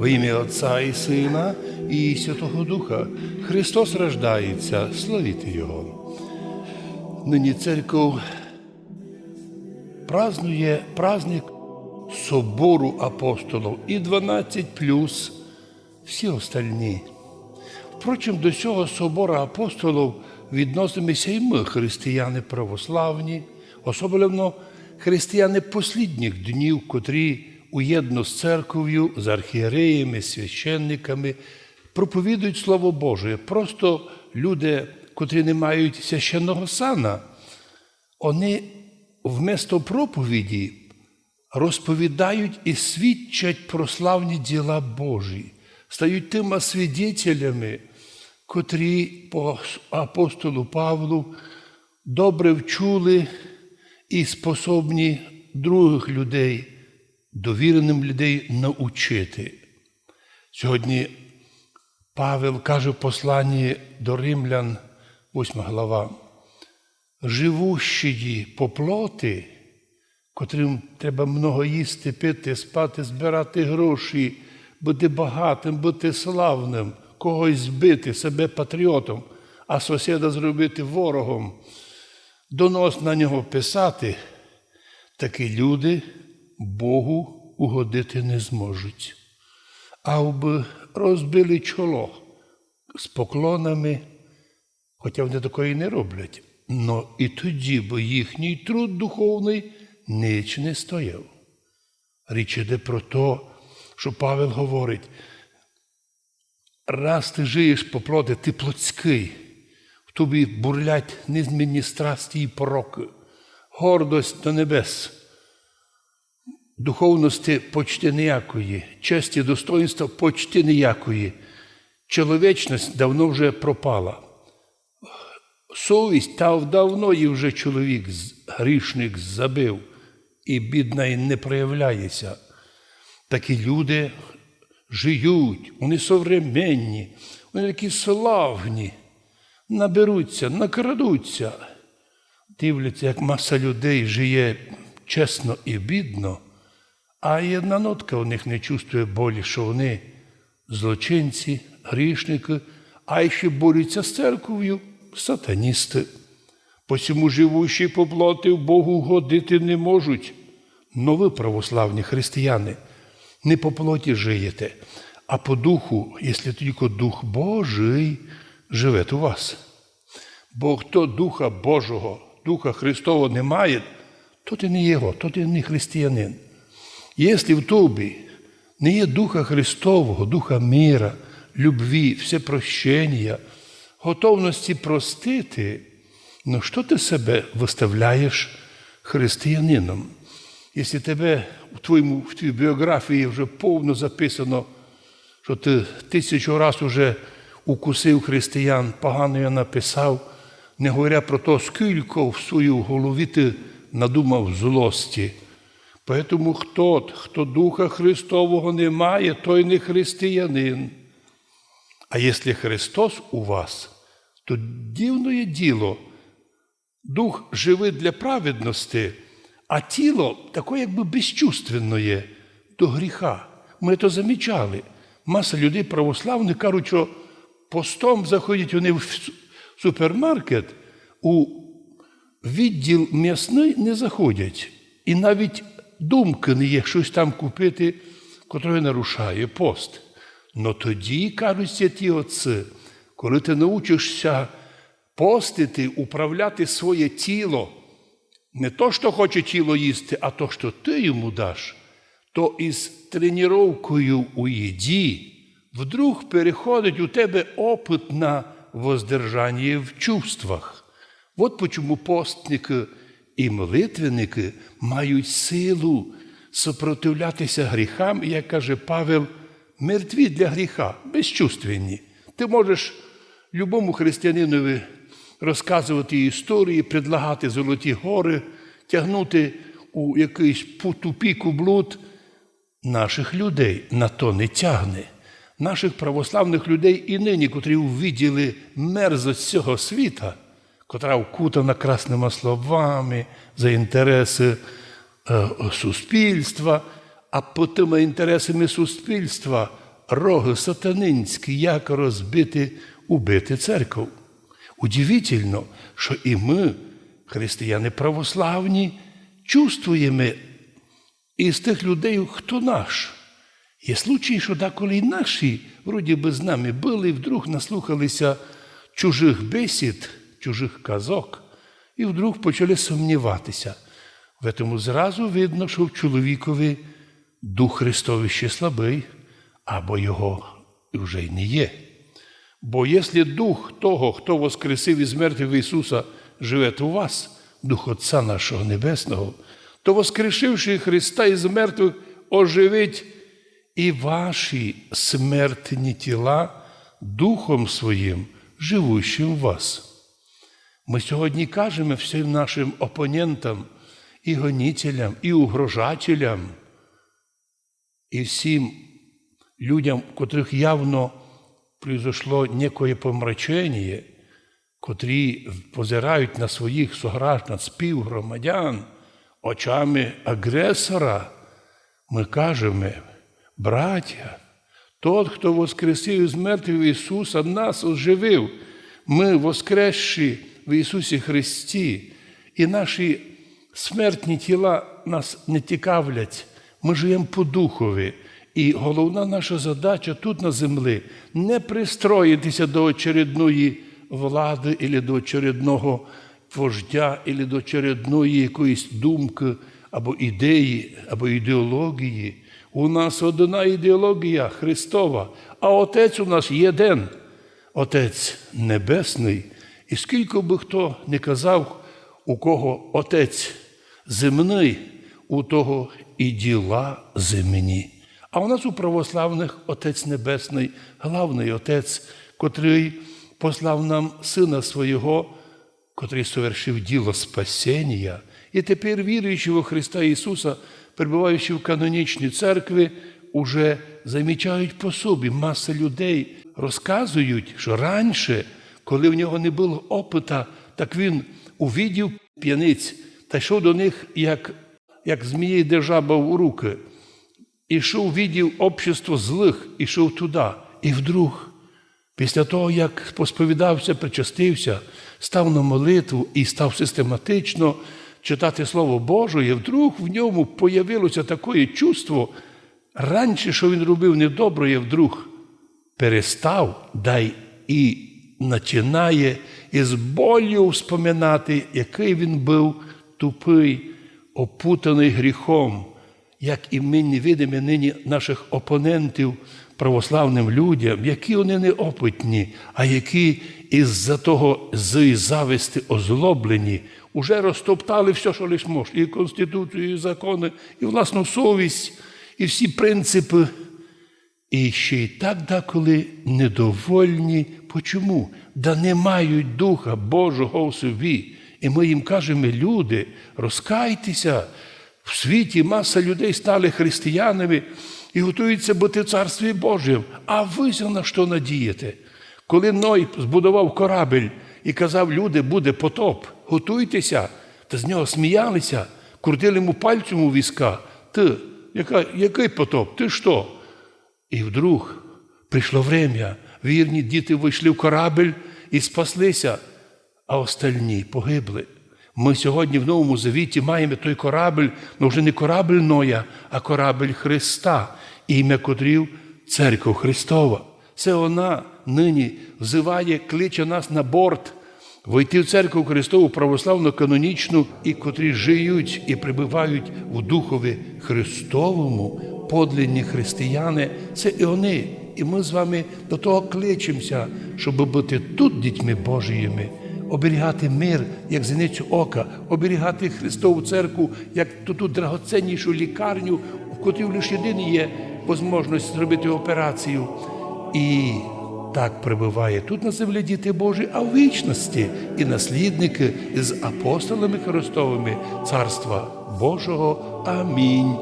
Во ім'я Отця і Сина і Святого Духа Христос рождається, славіти Його. Нині церков празднує праздник Собору апостолів і 12 плюс всі остальні. Впрочем, до цього собора апостолів відносимося і ми, християни православні, особливо християни послідніх днів, котрі уєдно з церков'ю, з архієреями, священниками проповідують Слово Боже. Просто люди, котрі не мають священного сана, вони вместо проповіді розповідають і свідчать про славні діла Божі, стають тими свідетелями, котрі по апостолу Павлу добре вчули і способні других людей, довіреним людей научити. Сьогодні Павел каже в посланні до римлян, 8 глава, живущі по плоти, котрим треба много їсти, пити, спати, збирати гроші, бути багатим, бути славним, когось збити, себе патріотом, а сусіда зробити ворогом, донос на нього писати, такі люди Богу угодити не зможуть. А б розбили чоло з поклонами, хоча вони такої не роблять. Но і тоді, бо їхній труд духовний ніч не стояв. Річ іде про те, що Павел говорить, раз ти жиєш по плоти, ти плотський, в тобі бурлять незмінні страсті і пороки, гордость до небес, духовності почти ніякої, честі, достоинства почти ніякої. Чоловічність давно вже пропала. Совість та давно її вже чоловік, грішник забив, і бідна і не проявляється. Такі люди жиють, вони современні, вони такі славні, наберуться, накрадуться. Дивляться, як маса людей жиє чесно і бідно, а jedna нотка у них не чувствує болі, що вони злочинці, грішники, а ще борються з церков'ю сатаністи. Посему живущі по плоти в Богу годити не можуть. Но ви, православні християни, не по плоті жиєте, а по духу, якщо тільки Дух Божий живе у вас. Бо хто Духа Божого, Духа Христового не має, то ти не його, то ти не християнин. Якщо в тобі не є Духа Христового, Духа мира, любві, всепрощення, готовності простити, ну що ти себе виставляєш християнином? Якщо тебе в твоєму в твоїй біографії вже повно записано, що ти тисячу разів вже укусив християн, погано я написав, не говоря про те, скільки в свою голові ти надумав злості. Поэтому хто, хто Духа Христового не має, той не християнин. А якщо Христос у вас, то дивне діло, дух живий для праведності, а тіло таке, якби безчувственне до гріха. Ми це замічали. Маса людей православних кажуть, що постом заходять вони в супермаркет, у відділ м'ясний не заходять. І навіть думки не є щось там купити, котре нарушає пост. Но тоді, кажуть святі отці, коли ти научишся постити, управляти своє тіло, не то, що хоче тіло їсти, а то, що ти йому даш, то із тренувкою у їді вдруг переходить у тебе опит на воздержання в чувствах. От почому постники і молитвенники мають силу сопротивлятися гріхам, як каже Павел, мертві для гріха, безчувственні. Ти можеш любому християнинові розказувати історії, предлагати золоті гори, тягнути у якийсь тупік блуд. Наших людей на то не тягне. Наших православних людей і нині, котрі увиділи мерзость цього світа, котра вкутана красними словами за інтереси е, суспільства, а по тими інтересами суспільства роги сатанинські, як розбити, убити церкву. Удивительно, що і ми, християни православні, чувствуємо із тих людей, хто наш. Є случаї, що деколи і наші, вроді би з нами були, і вдруг наслухалися чужих бесід, чужих казок, і вдруг почали сумніватися. В цьому зразу видно, що в чоловікові Дух Христовий ще слабий, або його вже й не є. Бо якщо Дух того, хто воскресив із мертвих Ісуса, живе у вас, Дух Отця нашого Небесного, то воскрешивши Христа із мертвих, оживить і ваші смертні тіла Духом Своїм, живущим в вас. Ми сьогодні кажемо всім нашим опонентам, і гонителям, і угрожателям, і всім людям, котрих явно произошло некое помрачення, котрі позирають на своїх сограждан, співгромадян очами агресора, ми кажемо, браття, тот, хто воскресив із мертвих Ісуса, нас оживив. Ми воскресші в Ісусі Христі, і наші смертні тіла нас не цікавлять. Ми живемо по духові. І головна наша задача тут на землі не пристроїтися до очередної влади, або до очередного вождя, або до очередної якоїсь думки, або ідеї, або ідеології. У нас одна ідеологія Христова, а Отець у нас єдин, Отець Небесний. І скільки би хто не казав, у кого Отець земний, у того і діла земні. А у нас у православних Отець Небесний, главний Отець, котрий послав нам Сина Свого, котрий совершив діло спасіння, і тепер, віруючи во Христа Ісуса, перебуваючи в канонічній церкві, уже замічають по собі маса людей, розказують, що раніше, коли в нього не було опита, так він увідів п'яниць та йшов до них, як, як змієй держаба в руки. Ішов, відділ общество злих, ішов туди. І вдруг, після того, як посповідався, причастився, став на молитву і став систематично читати Слово Боже, і вдруг в ньому появилося таке чувство, раніше, що він робив недобре, вдруг перестав, дай і починає із болю вспоминати, який він був тупий, опутаний гріхом як і ми не видимо нині наших опонентів православним людям, які вони не опитні, а які із-за того з зависти озлоблені, уже розтоптали все, що лиш можна, і Конституцію, і закони, і власну совість, і всі принципи. І ще й так деколи недовольні. Почому? Да не мають Духа Божого в собі. І ми їм кажемо, люди, розкайтеся, в світі маса людей стали християнами і готуються бути в Царстві Божому. А ви на що надієте? Коли Ной збудував корабель і казав, люди, буде потоп, готуйтеся, та з нього сміялися, крутили йому пальцем у візка. Ти, який потоп? Ти що? І вдруг прийшло время, вірні діти вийшли в корабель і спаслися, а остальні погибли. Ми сьогодні в Новому Завіті маємо той корабль, ну вже не корабль Ноя, а корабль Христа, ім'я котрів Церква Христова. Це вона нині взиває, кличе нас на борт, войти в церкву Христову православну канонічну, і котрі жиють і прибувають в Духові Христовому, подлинні християни, це і вони. І ми з вами до того кличемося, щоб бути тут дітьми Божіїми оберігати мир, як зіницю ока, оберігати Христову церкву, як ту, ту драгоценнішу лікарню, в котрій лише єдині є можливість зробити операцію. І так прибуває тут на землі діти Божі, а в вічності і наслідники з апостолами Христовими Царства Божого. Амінь.